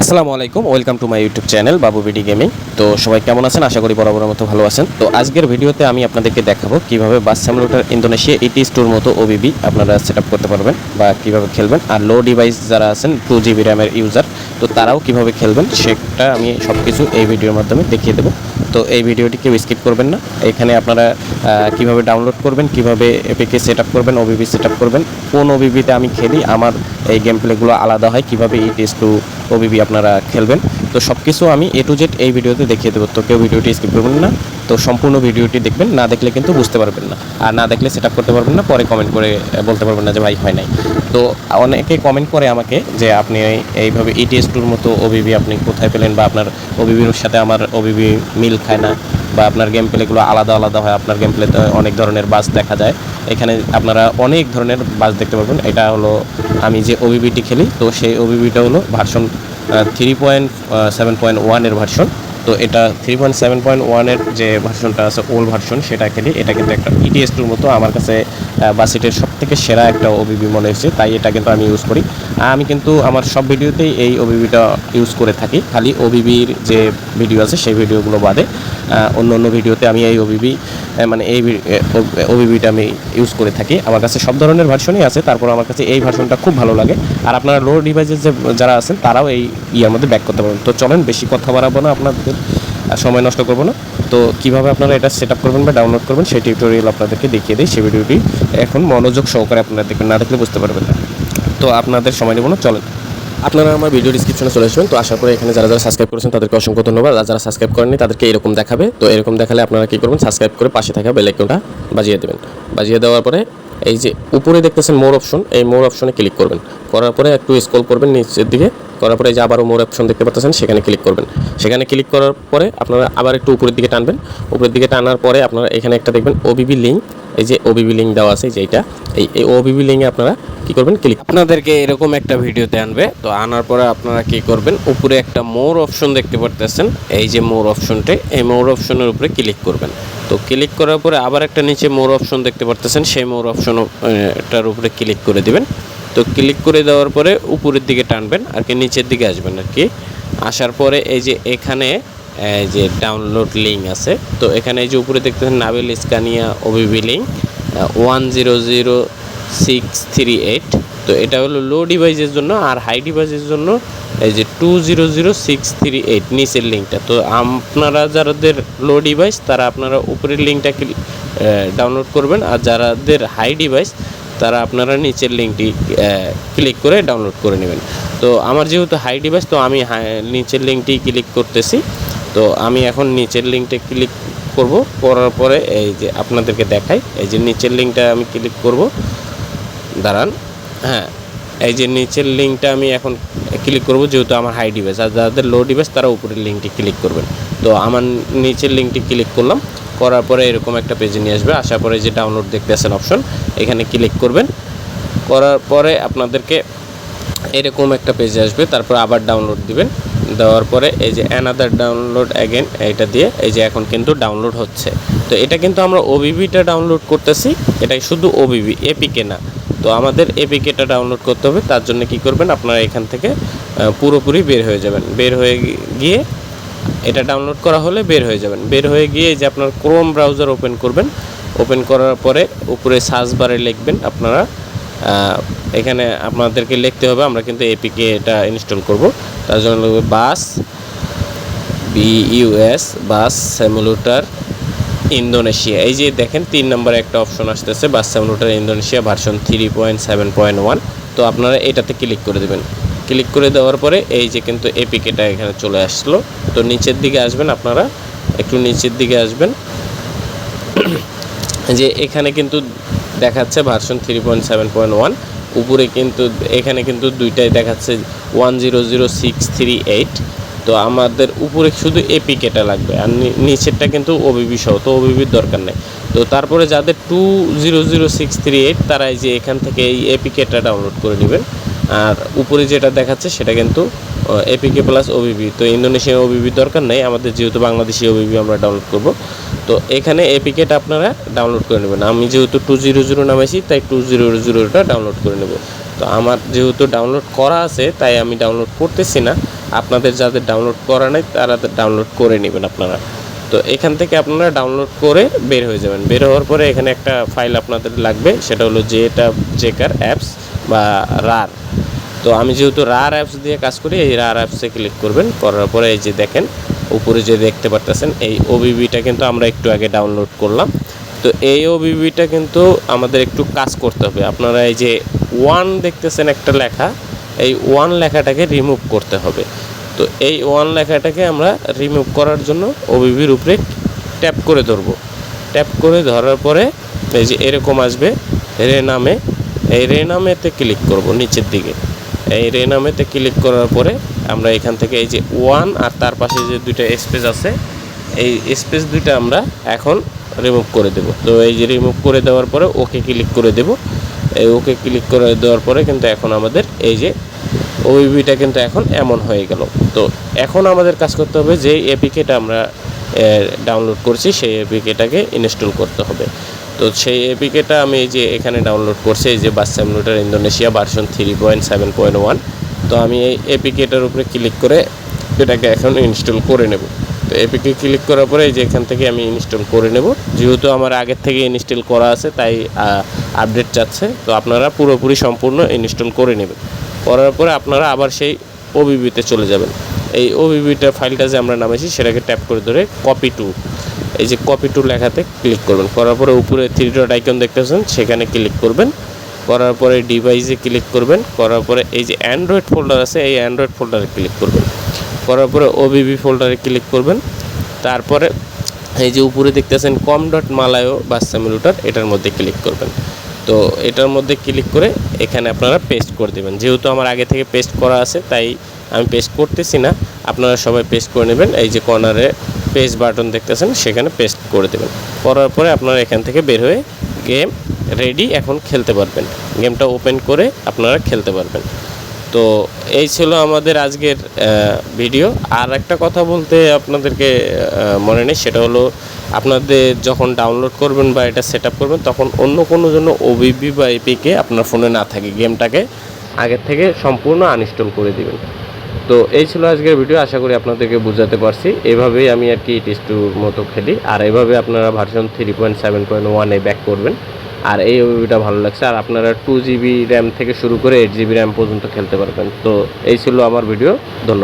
আসসালামু আলাইকুম, welcome to my YouTube channel Babu BD gaming. তো সবাই কেমন আছেন? আশা করি বরাবরের মতো ভালো আছেন। তো আজকের ভিডিওতে আমি আপনাদেরকে দেখাবো কীভাবে বাস স্যামুলেটার ইন্দোনেশিয়া ইটি স্টোর মতো ওবিবি আপনারা সেট করতে পারবেন বা কীভাবে খেলবেন। আর লো ডিভাইস যারা আছেন, টু জিবি র্যামের ইউজার, তো তারাও কীভাবে খেলবেন সেটা আমি সব কিছু এই ভিডিওর মাধ্যমে দেখিয়ে দেবো। তো এই ভিডিওটি কেউ স্কিপ করবেন না। এখানে আপনারা কীভাবে ডাউনলোড করবেন, কীভাবে এপিকে সেট করবেন, ওবিবি সেট করবেন, কোন ওবিবিতে আমি খেলি, আমার এই গেম প্লেগুলো আলাদা হয়, কীভাবে টেস্ট টু ওবিবি আপনারা খেলবেন। তো সব কিছু আমি এ টু জেড এই ভিডিওতে দেখিয়ে দেবো। তো কেউ ভিডিওটি স্কিপ করবেন না। তো সম্পূর্ণ ভিডিওটি দেখবেন। না দেখলে কিন্তু বুঝতে পারবেন না। আর না দেখলে সেট করতে পারবেন না। পরে কমেন্ট করে বলতে পারবেন না যে ভাই হয় নাই। তো অনেকে কমেন্ট করে আমাকে যে আপনি এই- এইভাবে ইটিএস টুর মতো ওবিবি আপনি কোথায় পেলেন? বা আপনার ওবিবির সাথে আমার ওবিবি মিল খায় না। বা আপনার গেম প্লেগুলো আলাদা আলাদা হয়। আপনার গেম প্লেতে অনেক ধরনের বাস দেখা যায়। এখানে আপনারা অনেক ধরনের বাস দেখতে পাবেন এটা হলো আমি যে ওবিবিটি খেলি, তো সেই ওবিবিটা হলো version three point seven point ওয়ানের ভার্সন তো এটা থ্রি পয়েন্ট সেভেন পয়েন্ট ওয়ানের যে ভার্সনটা আছে ওল্ড ভার্সন সেটা খেলি। এটা কিন্তু একটা ইটিএস টুর মতো। আমার কাছে বাসিটের সব থেকে সেরা একটা ওবিবি মনে হয়েছে তাই এটা কিন্তু আমি ইউজ করি। আমি কিন্তু আমার সব ভিডিওতেই এই ওবিবিটা ইউজ করে থাকি। খালি ওবিবির যে ভিডিও আছে, সেই ভিডিওগুলো বাদে অন্য অন্য ভিডিওতে আমি এই ওবিবি মানে এই ওবিবিটা আমি ইউজ করে থাকি। আমার কাছে সব ধরনের ভার্সনই আছে, তারপর আমার কাছে এই ভার্সনটা খুব ভালো লাগে। আর আপনারা লো ডিভাইসের যে, যারা আছেন, তারাও এই ইয়ার মধ্যে ব্যাক করতে পারবেন। তো চলেন, বেশি কথা বাড়াবো না আপনাদের। সময় নষ্ট করব না। তো কীভাবে আপনারা এটা সেট আপ করবেন বা ডাউনলোড করবেন সেই টিউটোরিয়াল আপনাদেরকে দেখিয়ে দিই। সেই ভিডিওটি এখন মনোযোগ সহকারে আপনারা দেখবেন, না দেখলে বুঝতে পারবেন না। তো আপনাদের সময় নেব না, চলেন। আপনারা আমার ভিডিও ডিসক্রিপশনে চলে আসবেন। তো আশা করি এখানে যারা যারা সাবস্ক্রাইব করেছেন তাদেরকে অসংখ্য ধন্যবাদ। আর যারা সাবস্ক্রাইব করেননি তাদেরকে এরকম দেখাবে। তো এরকম দেখালে আপনারা কী করবেন? সাবস্ক্রাইব করে পাশে থাকা বেল আইকনটা বাজিয়ে দেবেন। বাজিয়ে দেওয়ার পরে এই যে উপরে দেখতেছেন মোর অপশন এই মোর অপশনে ক্লিক করবেন। করার পরে একটু স্ক্রল করবেন, নিচের দিকে। করার পরে যে আবারও মোর অপশন দেখতে পাচ্ছেন, সেখানে ক্লিক করবেন। সেখানে ক্লিক করার পরে আপনারা আবার একটু উপরের দিকে টানবেন। উপরের দিকে টানার পরে আপনারা এখানে একটা দেখবেন ওবিবি লিঙ্ক এই যে ওবিবি লিঙ্ক দেওয়া আছে যেটা এই এই ওবিবি লিঙ্কে আপনারা কি করবেন? ক্লিক আপনাদেরকে এরকম একটা ভিডিওতে আনবে। তো আনার পরে আপনারা কি করবেন? উপরে একটা মোর অপশন দেখতে পারতেছেন। এই যে মোর অপশনটি, এই মোর অপশনের উপরে ক্লিক করবেন। তো ক্লিক করার পরে আবার একটা নিচে মোর অপশন দেখতে পারতেছেন। সেই মোর অপশন টার উপরে ক্লিক করে দিবেন। তো ক্লিক করে দেওয়ার পরে উপরের দিকে টানবেন, আর কি নিচের দিকে আসবেন আর কি। আসার পরে এই যে এখানে যে ডাউনলোড লিঙ্ক আছে, তো এখানে এই যে উপরে দেখতেছেন Nabil Scania OBB link one zero zero six three eight তো এটা হলো লো ডিভাইসের জন্য আর হাই ডিভাইসের জন্য এই যে two zero zero six three eight নিচের লিঙ্কটা তো আপনারা যাদের লো ডিভাইস তারা আপনারা উপরের লিঙ্কটা ডাউনলোড করবেন, আর যারাদের হাই ডিভাইস তারা আপনারা নিচের লিঙ্কটি ক্লিক করে ডাউনলোড করে নেবেন। তো আমার যেহেতু হাই ডিভাইস তো আমি নিচের লিঙ্কটি ক্লিক করতেছি। তো আমি এখন নিচের লিঙ্কটা ক্লিক করব। করার পরে এই যে আপনাদেরকে দেখাই, এই যে নিচের লিঙ্কটা আমি ক্লিক করব। দাঁড়ান হ্যাঁ এই যে নিচের লিঙ্কটা আমি এখন ক্লিক করব যেহেতু আমার হাই ডিভাইস আর যাদের লো ডিভাইস তারা উপরের লিঙ্কটি ক্লিক করবেন। তো আমার নিচের লিঙ্কটি ক্লিক করলাম। করার পরে এরকম একটা পেজে নিয়ে আসবে। আসার পরে যে ডাউনলোড দেখতে আসেন অপশন এখানে ক্লিক করবেন। করার পরে আপনাদেরকে এরকম একটা পেজে আসবে। তারপর আবার ডাউনলোড দিবেন। দেওয়ার পরে এই যে অ্যানাদার ডাউনলোড অ্যাগেন এইটা দিয়ে এই যে এখন কিন্তু ডাউনলোড হচ্ছে। তো এটা কিন্তু আমরা ওবিবিটা ডাউনলোড করতেছি। এটা শুধু ওবিবি এপিকে না। তো আমাদের এপিকেটা ডাউনলোড করতে হবে। তার জন্য কি করবেন? আপনারা এখান থেকে পুরোপুরি বের হয়ে যাবেন। বের হয়ে গিয়ে এটা ডাউনলোড করা হলে বের হয়ে যাবেন। বের হয়ে গিয়ে যে আপনার ক্রোম ব্রাউজার ওপেন করবেন। ওপেন করার পরে উপরে সার্চ বারে লিখবেন আপনারা। এখানে আপনাদেরকে লিখতে হবে, আমরা কিন্তু এপিকে এটা ইনস্টল করব। তার জন্য লিখবে বাস বিইউএস বাস স্যামুলেটার ইন্দোনেশিয়া এই যে দেখেন, তিন নম্বরে একটা অপশন আসতেছে bus simulator Indonesia version three point seven point one তো আপনারা এটাতে ক্লিক করে দেবেন। ক্লিক করে দেওয়ার পরে এই যে কিন্তু এপিকেটা এখানে চলে আসলো। তো নিচের দিকে আসবেন আপনারা, একটু নিচের দিকে আসবেন। যে এখানে কিন্তু দেখাচ্ছে version three point seven point one উপরে কিন্তু, এখানে কিন্তু দুইটাই দেখাচ্ছে one zero zero six three eight তো আমাদের উপরে শুধু এপিকেটা লাগবে, আর নিচেরটা কিন্তু ওবিবি সহ, তো ওবিবির দরকার নেই। তো তারপরে যাদের two zero zero six three eight তারা এই যে এখান থেকে এই এপিকেটা ডাউনলোড করে নেবেন। আর উপরে যেটা দেখাচ্ছে সেটা কিন্তু এপিকে প্লাস ওবিবি তো ইন্দোনেশিয়ান ওবিবি দরকার নেই, আমাদের যেহেতু বাংলাদেশি ওবিবি আমরা ডাউনলোড করব। তো এখানে এপিকেটা আপনারা ডাউনলোড করে নেবেন। আমি যেহেতু টু জিরো জিরো নামাইছি, তাই টু জিরো জিরোটা ডাউনলোড করে নেব। তো আমার যেহেতু ডাউনলোড করা আছে, তাই আমি ডাউনলোড করতেছি না। আপনাদের যাদের ডাউনলোড করা নেই, তারা ডাউনলোড করে নেবেন আপনারা। তো এখান থেকে আপনারা ডাউনলোড করে বের হয়ে যাবেন। বের হওয়ার পরে এখানে একটা ফাইল আপনাদের লাগবে, সেটা হলো যেটা জেকার অ্যাপস বা রার তো আমি যেহেতু রার অ্যাপস দিয়ে কাজ করি, এই রার অ্যাপসে ক্লিক করবেন, করার পরে এই যে দেখেন, উপরে যে দেখতে পারতেছেন, এই ওবিবিটা কিন্তু আমরা একটু আগে ডাউনলোড করলাম। তো এই ওবিবিটা কিন্তু আমাদের একটু কাজ করতে হবে। আপনারা এই যে ওয়ান দেখতেছেন একটা লেখা, এই ওয়ান লেখাটাকে রিমুভ করতে হবে। তো এই ওয়ান লেখাটাকে আমরা রিমুভ করার জন্য ওবিবির উপরে ট্যাপ করে ধরবো। ট্যাপ করে ধরার পরে এই যে এরকম আসবে, রে নামে, এই রে নামেতে ক্লিক করব নিচের দিকে। এই রেনামেতে ক্লিক করার পরে আমরা এখান থেকে এই যে ওয়ান আর তার পাশে যে দুইটা স্পেস আছে, এই স্পেস দুইটা আমরা এখন রিমুভ করে দেব। তো এই যে রিমুভ করে দেওয়ার পরে ওকে ক্লিক করে দেব। এই ওকে ক্লিক করে দেওয়ার পরে কিন্তু এখন আমাদের এই যে ওইবিটা কিন্তু এখন এমন হয়ে গেল। তো এখন আমাদের কাজ করতে হবে যে এপিকেটা আমরা ডাউনলোড করছি, সেই এপিকেটাকে ইনস্টল করতে হবে। তো সেই এপিকেটা আমি এই যে এখানে ডাউনলোড করছি, এই যে bus simulator Indonesia version three point seven point one তো আমি এই এপিকেটার উপরে ক্লিক করে এটাকে এখন ইনস্টল করে নেব। তো এপিকে ক্লিক করার পরে এই যে এখান থেকে আমি ইনস্টল করে নেব। যেহেতু আমার আগের থেকে ইনস্টল করা আছে, তাই আপডেট চাচ্ছে। তো আপনারা পুরোপুরি সম্পূর্ণ ইনস্টল করে নেবেন। করার পরে আপনারা আবার সেই ওবিবিতে চলে যাবেন। এই ওবিবিটা ফাইলটা যে আমরা নামেছি সেটাকে ট্যাপ করে ধরে কপি টু এই যে কপি টু লেখাতে ক্লিক করবেন। করার পরে উপরে থ্রি ডট আইকন দেখতেছেন, সেখানে ক্লিক করবেন। করার পরে ডিভাইসে ক্লিক করবেন। করার পরে এই যে অ্যান্ড্রয়েড ফোল্ডার আছে, এই অ্যান্ড্রয়েড ফোল্ডারে ক্লিক করবেন। করার পরে ওবিবি ফোল্ডারে ক্লিক করবেন। তারপরে এই যে উপরে দেখতেছেন কম ডট মালায়ো বা স্যামিলুটার এটার মধ্যে ক্লিক করবেন। তো এটার মধ্যে ক্লিক করে এখানে আপনারা পেস্ট করে দেবেন। যেহেতু আমার আগে থেকে পেস্ট করা আছে, তাই আমি পেস্ট করতেছি না। আপনারা সবাই পেস্ট করে নেবেন। এই যে কর্নারে পেস্ট বাটন দেখতেছেন, সেখানে পেস্ট করে দেবেন। করার পরে আপনারা এখান থেকে বের হয়ে গেম রেডি এখন খেলতে পারবেন। গেমটা ওপেন করে আপনারা খেলতে পারবেন। তো এই ছিল আমাদের আজকের ভিডিও আর একটা কথা বলতে আপনাদেরকে মনে নেই, সেটা হলো আপনাদের যখন ডাউনলোড করবেন বা এটা সেট করবেন, তখন অন্য কোনো জন্য ওবিবি বা এপিকে আপনার ফোনে না থাকে। গেমটাকে আগের থেকে সম্পূর্ণ আনইনস্টল করে দিবেন। তো এই ছিল আজকের ভিডিও আশা করি আপনাদেরকে বোঝাতে পারছি। এভাবেই আমি আর কি টেস্টুর মতো খেলি। আর এভাবে আপনারা version three point seven point ওয়ানে ব্যাক করবেন। আর এই ওভিটা ভালো লাগছে। আর আপনারা টু জিবি র্যাম থেকে শুরু করে এইট জিবি র্যাম পর্যন্ত খেলতে পারবেন। তো এই ছিল আমার ভিডিও ধন্যবাদ।